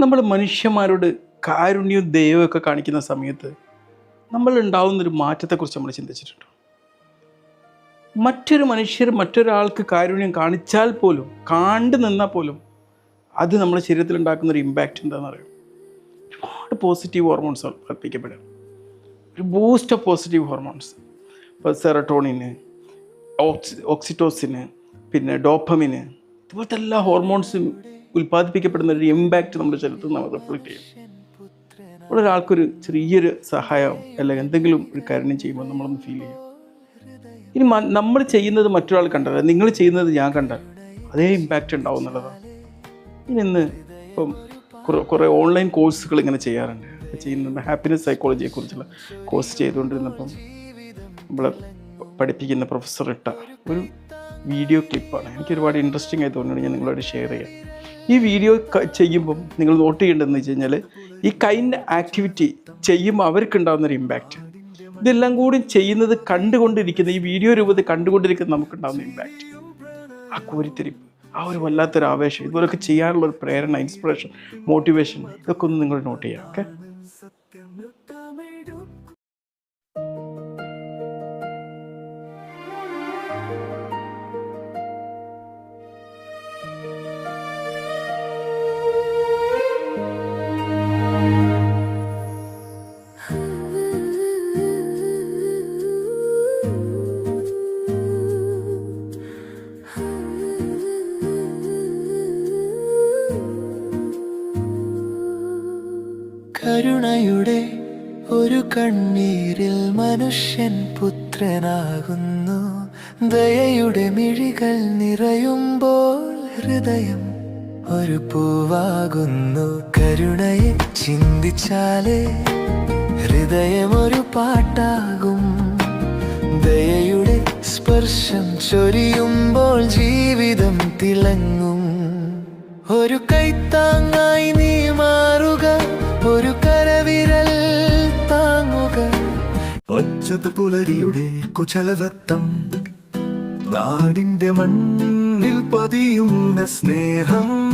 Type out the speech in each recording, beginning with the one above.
നമ്മൾ മനുഷ്യന്മാരോട് കാരുണ്യവും ദൈവമൊക്കെ കാണിക്കുന്ന സമയത്ത് നമ്മൾ ഉണ്ടാവുന്നൊരു മാറ്റത്തെക്കുറിച്ച് നമ്മൾ ചിന്തിച്ചിട്ടുണ്ട്. മറ്റൊരു മനുഷ്യർ മറ്റൊരാൾക്ക് കാരുണ്യം കാണിച്ചാൽ പോലും കാണ്ടു നിന്നാൽ പോലും അത് നമ്മുടെ ശരീരത്തിൽ ഉണ്ടാക്കുന്ന ഒരു ഇമ്പാക്റ്റ് എന്താണെന്ന് അറിയാം? ഒരുപാട് പോസിറ്റീവ് ഹോർമോൺസ് ഉൽപ്പാദിപ്പിക്കപ്പെടും ഒരു ബൂസ്റ്റ് ഓഫ് പോസിറ്റീവ് ഹോർമോൺസ് ഇപ്പോൾ സെറട്ടോണിന് ഓക്സി ഓക്സിറ്റോസിന് പിന്നെ ഡോപ്പമിന് ഇതുപോലത്തെ എല്ലാ ഹോർമോൺസും ഉൽപ്പാദിപ്പിക്കപ്പെടുന്ന ഒരു ഇമ്പാക്റ്റ് നമ്മുടെ ശരീരത്തിൽ നമ്മൾ റിഫ്ലക്റ്റ് ചെയ്യും. അവിടെ ഒരാൾക്കൊരു ചെറിയൊരു സഹായം അല്ലെങ്കിൽ എന്തെങ്കിലും ഒരു കാര്യം ചെയ്യുമ്പോൾ നമ്മളൊന്ന് ഫീൽ ചെയ്യും. ഇനി നമ്മൾ ചെയ്യുന്നത് മറ്റൊരാൾ കണ്ടാൽ നിങ്ങൾ ചെയ്യുന്നത് ഞാൻ കണ്ടാൽ അതേ ഇമ്പാക്റ്റ് ഉണ്ടാവും എന്നുള്ളതാണ്. ഇനി ഇന്ന് ഇപ്പം കുറേ ഓൺലൈൻ കോഴ്സുകൾ ഇങ്ങനെ ചെയ്യാറുണ്ട്. ചെയ്യുന്നുണ്ട് ഹാപ്പിനെസ് സൈക്കോളജിയെക്കുറിച്ചുള്ള കോഴ്സ് ചെയ്തുകൊണ്ടിരുന്നപ്പം നമ്മളെ പഠിപ്പിക്കുന്ന പ്രൊഫസർ ഇട്ട ഒരു വീഡിയോ ക്ലിപ്പാണ് എനിക്ക് ഒരുപാട് ഇൻട്രസ്റ്റിംഗ് ആയി തോന്നുന്നുണ്ട് ഞാൻ നിങ്ങളോട് ഷെയർ ചെയ്യാം ഈ വീഡിയോ ചെയ്യുമ്പം നിങ്ങൾ നോട്ട് ചെയ്യേണ്ടതെന്ന് വെച്ച് കഴിഞ്ഞാൽ ഈ കൈൻഡ് ആക്ടിവിറ്റി ചെയ്യുമ്പോൾ അവർക്ക് ഉണ്ടാകുന്നൊരു ഇമ്പാക്റ്റ് ഇതെല്ലാം കൂടി ചെയ്യുന്നത് കണ്ടുകൊണ്ടിരിക്കുന്ന ഈ വീഡിയോ രൂപത്തിൽ കണ്ടുകൊണ്ടിരിക്കുന്ന നമുക്കുണ്ടാകുന്ന ഇമ്പാക്റ്റ് ആ കോരിത്തിരിപ്പ് ആ ഒരു വല്ലാത്തൊരു ആവേശം ഇതുപോലൊക്കെ ചെയ്യാനുള്ള ഒരു പ്രേരണ ഇൻസ്പിറേഷൻ മോട്ടിവേഷൻ ഇതൊക്കെ ഒന്ന് നിങ്ങൾ നോട്ട് ചെയ്യാം ഓക്കെ കരുണയുടെ ഒരു കണ്ണീരിൽ മനുഷ്യൻ പുത്രനാകുന്നു. ദയയുടെ മിഴികൾ നിറയുമ്പോൾ ഹൃദയം ഒരു പൂവാകുന്നു. കരുണയെ ചിന്തിച്ചാലേ ഹൃദയം ഒരു പാട്ടാകും. ദയയുടെ സ്പർശം ചൊരിയുമ്പോൾ ജീവിതം തിളങ്ങും. ഒരു കൈത്താങ്ങായി നീ ഒച്ചത് പുലരിയുടെ കുചലവത്തം നാടിന്റെ മണ്ണിൽ പതിയുന്ന സ്നേഹം.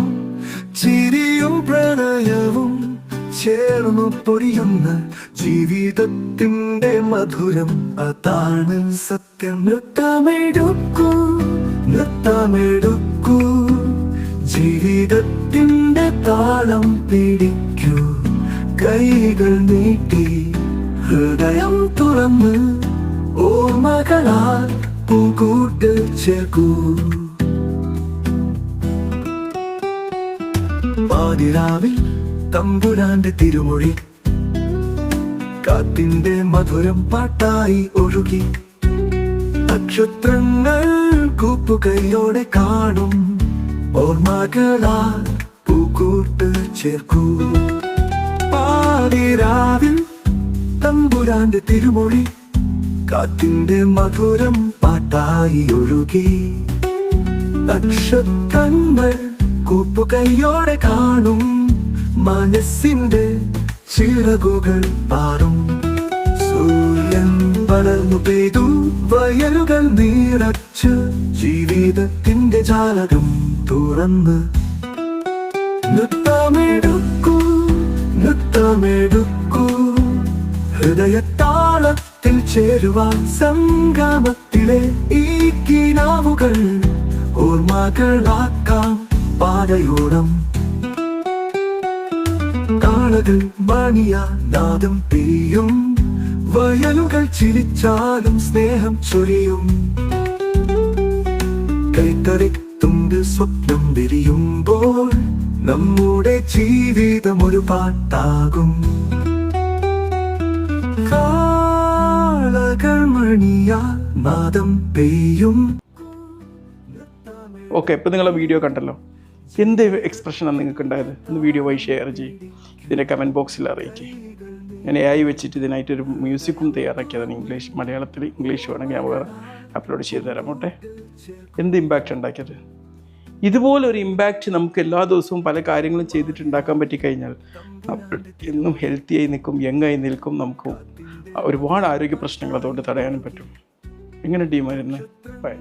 ചിരിയും പ്രണയവും ചേർന്നു പൊടിയുന്ന ജീവിതത്തിന്റെ മധുരം. അതാണ് സത്യം. നൃത്തമെടുക്കൂ നൃത്തമെടുക്കൂ. ജീവിതത്തിന്റെ താളം പിടിക്കൂ. കൈകൾ നീട്ടി ഹൃദയം തുറന്ന് ഓർമ്മകളാൽ പൂക്കൂട്ട് ചേർക്കൂ. പാതിരാവിൽ തമ്പുരാന്റെ തിരുമൊഴി. കാത്തിന്റെ മധുരം പാട്ടായി ഒഴുകി. നക്ഷത്രങ്ങൾ കൂപ്പുകയോടെ കാണും. ഓർമ്മകളാൽ പൂക്കൂട്ട് ചേർക്കൂ. പാതിരാവിൽ തമ്പുരാന്റെ തിരുമൊഴി കാറ്റിന്റെ മധുരം പാട്ടായി ഒഴുകി. നക്ഷത്രങ്ങൾ കൂപ്പുകൈയോടെ കാണും മനസ്സിന്റെ ചിറകുകൾ പാറും. സൂര്യൻ വളർന്നു പെയ്തു വയലുകൾ നീറച്ച് ജീവിതത്തിന്റെ ജാലകം തുറന്ന്. നൃത്തമെടുക്കൂ നൃത്തമെടുക്കൂ. ഹൃദയത്താളത്തിൽ ചേരുവാൻ സംഗമത്തിലെ ഈ കിനാവുകൾ ഓർമ്മകളാക്കാം പാതയോടം കാളകൾ മണിയ നാദം പിരിയും വയലുകൾ ചിരിച്ചാലും സ്നേഹം ചൊരിയും. കൈത്തറിത്തുണ്ട് സ്വപ്നം വിരിയുമ്പോൾ നമ്മുടെ ജീവിതം ഒരു പാട്ടാകും. ഓക്കെ ഇപ്പം നിങ്ങളെ വീഡിയോ കണ്ടല്ലോ. എന്ത് എക്സ്പ്രഷനാണ് നിങ്ങൾക്ക് ഉണ്ടായത് ഒന്ന് വീഡിയോ വഴി ഷെയർ ചെയ്യും. ഇതിന്റെ കമന്റ് ബോക്സിൽ അറിയിക്കുക ഞാൻ എ ആയി വെച്ചിട്ട് ഇതിനായിട്ടൊരു മ്യൂസിക്കും തയ്യാറാക്കിയതാണ് ഇംഗ്ലീഷ് മലയാളത്തിൽ ഇംഗ്ലീഷ് വേണമെങ്കിൽ ഞാൻ വേറെ അപ്ലോഡ് ചെയ്ത് തരാം ഓട്ടെ എന്ത് ഇമ്പാക്റ്റ് ഉണ്ടാക്കിയത്? ഇതുപോലെ ഒരു ഇമ്പാക്റ്റ് നമുക്ക് എല്ലാ ദിവസവും പല കാര്യങ്ങളും ചെയ്തിട്ടുണ്ടാക്കാൻ പറ്റിക്കഴിഞ്ഞാൽ നമ്മൾ എന്നും ഹെൽത്തി ആയി നിൽക്കും യങ്ങായി നിൽക്കും നമുക്ക് ഒരുപാട് ആരോഗ്യ പ്രശ്നങ്ങൾ അതുകൊണ്ട് തടയാനും പറ്റും. എങ്ങനെ ടീമായിരുന്നു ബൈ